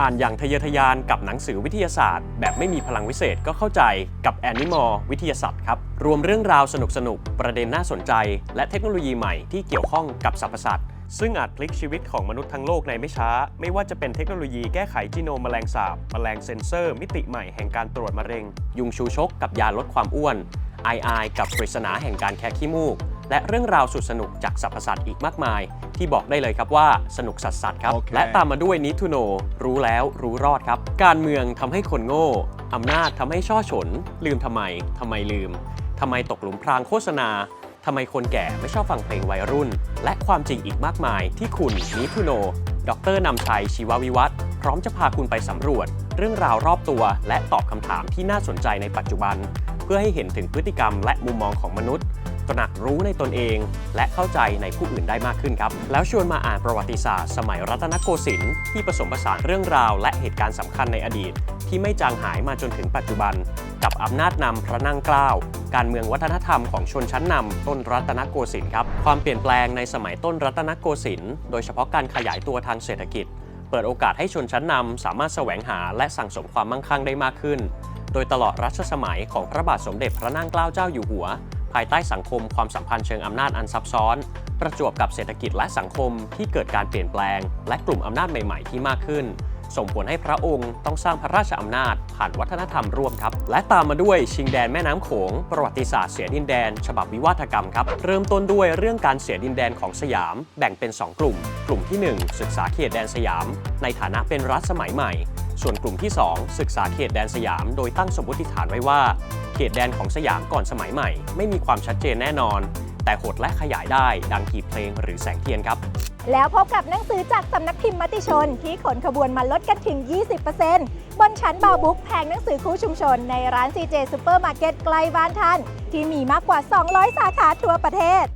อ่านอย่างทะเยอทะยานกับหนังสือวิทยาศาสตร์ แบบไม่มีพลังวิเศษก็เข้าใจกับ Animal วิทยาศาสตร์ครับ รวมเรื่องราวสนุกๆประเด็นน่าสนใจ และเทคโนโลยีใหม่ที่เกี่ยวข้องกับสรรพสัตว์ซึ่งอาจพลิกชีวิตของมนุษย์ทั้งโลกในไม่ช้า ไม่ว่าจะเป็นเทคโนโลยีแก้ไขจีโนมแมลงสาบแมลงเซนเซอร์ มิติใหม่แห่งการตรวจมะเร็ง ยุงชูชกกับยาลดความอ้วนไอไอกับปริศนาแห่งการแคะขี้มูก และเรื่องราวสุดสนุกจากสรรพสัตว์อีกมากมาย ที่บอกได้เลยครับว่าสนุกสัสสัสครับโอเคและตามมาด้วยนิทูโนรู้แล้วรู้รอดครับ การเมืองทำให้คนโง่อำนาจทำให้ช่อฉน ลืมทำไมทำไมลืมทำไมตกหลุมพรางโฆษณาทำไมคนแก่ไม่ชอบฟังเพลงวัยรุ่น และความจริงอีกมากมายที่คุณนิทูโน ดรนำชัยชีววิวัฒน์พร้อมจะพาคุณไปสำรวจ เรื่องราวรอบตัว และตอบคำถามที่น่าสนใจในปัจจุบัน เพื่อให้เห็นถึงพฤติกรรมและมุมมองของมนุษย์ ตระหนักรู้ในตนเอง และเข้าใจในผู้อื่นได้มากขึ้นครับ แล้วชวนมาอ่านประวัติศาสตร์ สมัยรัตนโกสินทร์ที่ผสมผสานเรื่องราว และเหตุการณ์สำคัญในอดีต ที่ไม่จางหายมาจนถึงปัจจุบัน กับอำนาจนำพระนั่งเกล้าการเมืองวัฒนธรรมของชนชั้นนำต้นรัตนโกสินทร์ครับความเปลี่ยนแปลงในสมัยต้นรัตนโกสินทร์โดยเฉพาะการขยายตัวทางเศรษฐกิจ เปิดโอกาสให้ชนชั้นนำสามารถแสวงหาและสั่งสมความมั่งคั่งได้มากขึ้น โดยตลอดรัชสมัยของพระบาทสมเด็จพระนั่งเกล้าเจ้าอยู่หัว ภายใต้สังคมความสัมพันธ์เชิงอำนาจอันซับซ้อน ประจวบกับเศรษฐกิจและสังคมที่เกิดการเปลี่ยนแปลง และกลุ่มอำนาจใหม่ ๆ ที่มากขึ้น ส่งผลให้พระองค์ต้องสร้างพระราชอำนาจ ผ่านวัฒนธรรมร่วมครับ และตามมาด้วยชิงแดนแม่น้ำโขง ประวัติศาสตร์เสียดินแดน ฉบับวิวาทกรรมครับเริ่มต้นด้วยเรื่องการเสียดินแดนของสยาม แบ่งเป็น 2 กลุ่ม กลุ่มที่ 1 ศึกษาเขตแดนสยาม ในฐานะเป็นรัฐสมัยใหม่ ส่วนกลุ่มที่ 2 ศึกษาเขตแดนสยาม โดยตั้งสมมติฐานไว้ว่า เขตแดนของสยามก่อนสมัยใหม่ ไม่มีความชัดเจนแน่นอน แต่หดและขยายได้ดังกีบเพลงหรือแสงเทียนครับ แล้วพบกับหนังสือจากสำนักพิมพ์มติชน ที่ขนขบวนมาลดกันถึง 20%บนชั้นบาบุ๊กแผงหนังสือคู่ชุมชน ในร้าน CJ Supermarket ใกล้บ้านท่านที่มีมากกว่า 200 สาขาทั่วประเทศ